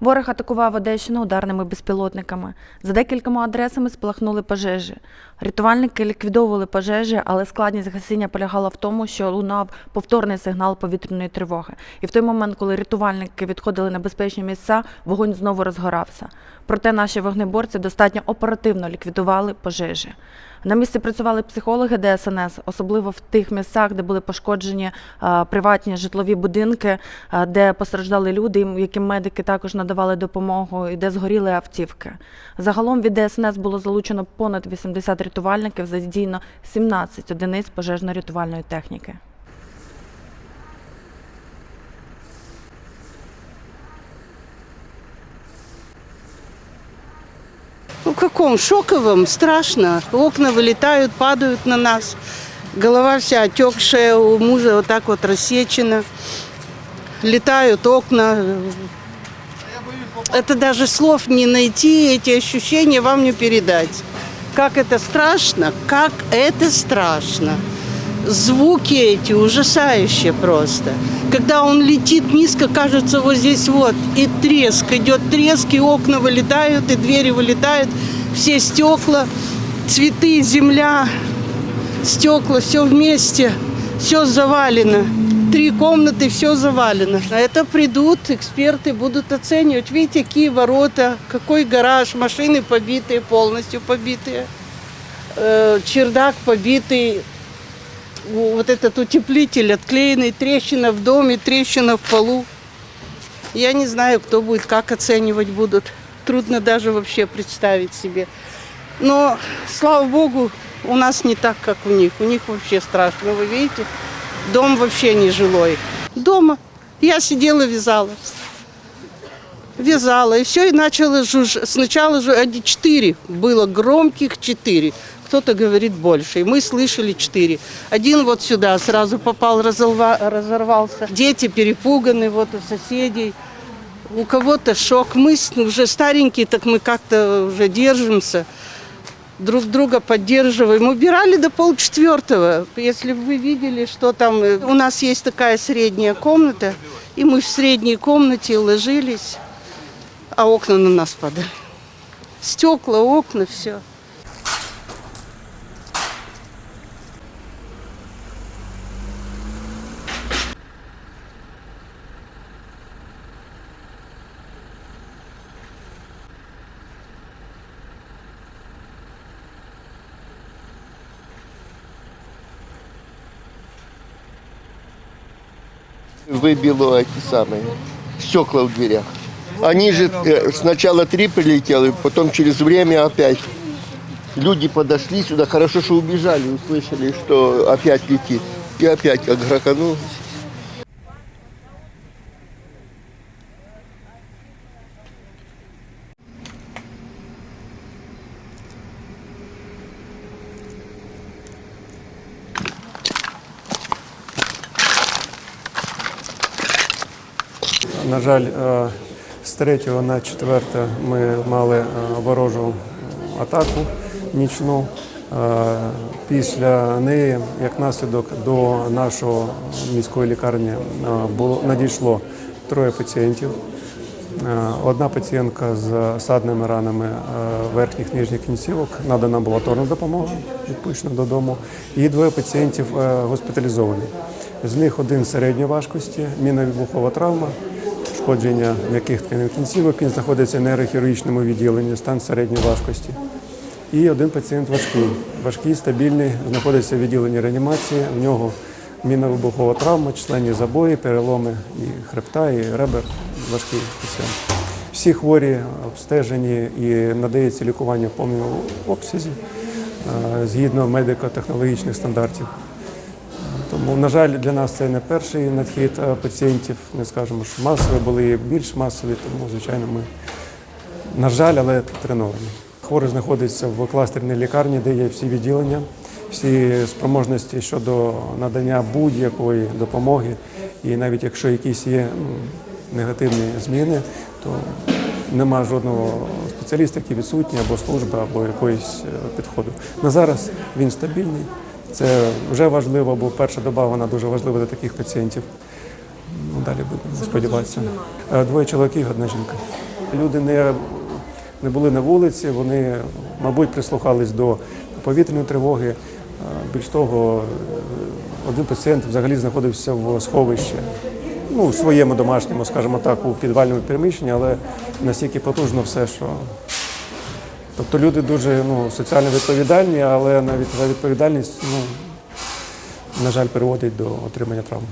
Ворог атакував Одещину ударними безпілотниками. За декількома адресами спалахнули пожежі. Рятувальники ліквідовували пожежі, але складність гасіння полягала в тому, що лунав повторний сигнал повітряної тривоги. І в той момент, коли рятувальники відходили на безпечні місця, вогонь знову розгорався. Проте наші вогнеборці достатньо оперативно ліквідували пожежі. На місці працювали психологи ДСНС, особливо в тих місцях, де були пошкоджені е, приватні житлові будинки, е, де постраждали люди, яким медики також надавали допомогу, і де згоріли автівки. Загалом від ДСНС було залучено понад 80 рятувальників, задійно 17 одиниць пожежно-рятувальної техніки. Каком? Шоковом, страшно. Окна вылетают, падают на нас. Голова вся отекшая, у мужа вот так вот рассечена. Летают окна. Это даже слов не найти, эти ощущения вам не передать. Как это страшно, как это страшно. Звуки эти ужасающие просто. Когда он летит низко, кажется, вот здесь вот, и треск, идет треск, и окна вылетают, и двери вылетают, все стекла, цветы, земля, стекла, все вместе, все завалено. Три комнаты, все завалено. А это придут, эксперты будут оценивать. Видите, какие ворота, какой гараж, машины побитые, полностью побитые, Э, чердак побитый, вот этот утеплитель отклеенный, трещина в доме, трещина в полу. Я не знаю, кто будет, как оценивать будут. Трудно даже вообще представить себе. Но, слава богу, у нас не так, как у них. У них вообще страшно. Вы видите, дом вообще не жилой. Дома. Я сидела, вязала. Вязала. И все, и начала жуж... Сначала же один- четыре. Было громких четыре. Кто-то говорит больше. И мы слышали четыре. Один вот сюда сразу попал, разорва- разорвался. Дети перепуганы, вот у соседей. У кого-то шок. Мы с- уже старенькие, так мы как-то уже держимся. Друг друга поддерживаем. Убирали до полчетвертого. Если бы вы видели, что там... э, У нас есть такая средняя комната, и мы в средней комнате ложились, а окна на нас падали. Стекла, окна, все. Выбило эти самые стекла в дверях. Они же э, сначала три прилетело, потом через время опять. Люди подошли сюда, хорошо, что убежали, услышали, что опять летит. И опять как гроханулось. На жаль, е, з 3 на 4 ми мали е, ворожу атаку нічну. Е, Після неї, як наслідок, до нашого міської лікарні е, було надійшло троє пацієнтів. Е, Одна пацієнтка з садними ранами е, верхніх нижніх кінцівок надана амбулаторна допомога, відпущена додому. І двоє пацієнтів е, госпіталізовані. З них один середньої важкості, міновибухова травма, шкодження м'яких тканин кінцівок. Він знаходиться в нейрохірургічному відділенні, стан середньої важкості. І один пацієнт важкий. Важкий, стабільний, знаходиться в відділенні реанімації. В нього міновибухова травма, численні забої, переломи і хребта, і ребер. Важкий пацієнт. Всі хворі обстежені і надається лікування в повному обсязі е, згідно медико-технологічних стандартів. На жаль, для нас це не перший надхід пацієнтів. Не скажемо, що масові були більш масові, тому, звичайно, ми, на жаль, але треновані. Хворий знаходиться в кластерній лікарні, де є всі відділення, всі спроможності щодо надання будь-якої допомоги. І навіть якщо якісь є ну, негативні зміни, то нема жодного спеціаліста, який відсутній, або служби, або якоїсь е, підходу. На зараз він стабільний Це вже важливо, бо перша доба вона дуже важлива для таких пацієнтів. Ну, далі будемо сподіватися. Е, Двоє чоловіків, одна жінка. Люди не, не були на вулиці, вони, мабуть, прислухались до повітряної тривоги. Е, Більш того, один пацієнт взагалі знаходився в сховищі, ну, в своєму домашньому, скажімо так, у підвальному приміщенні, але настільки потужно все, що. Тобто люди дуже ну, соціально відповідальні, але навіть за відповідальність, ну, на жаль, приводить до отримання травм.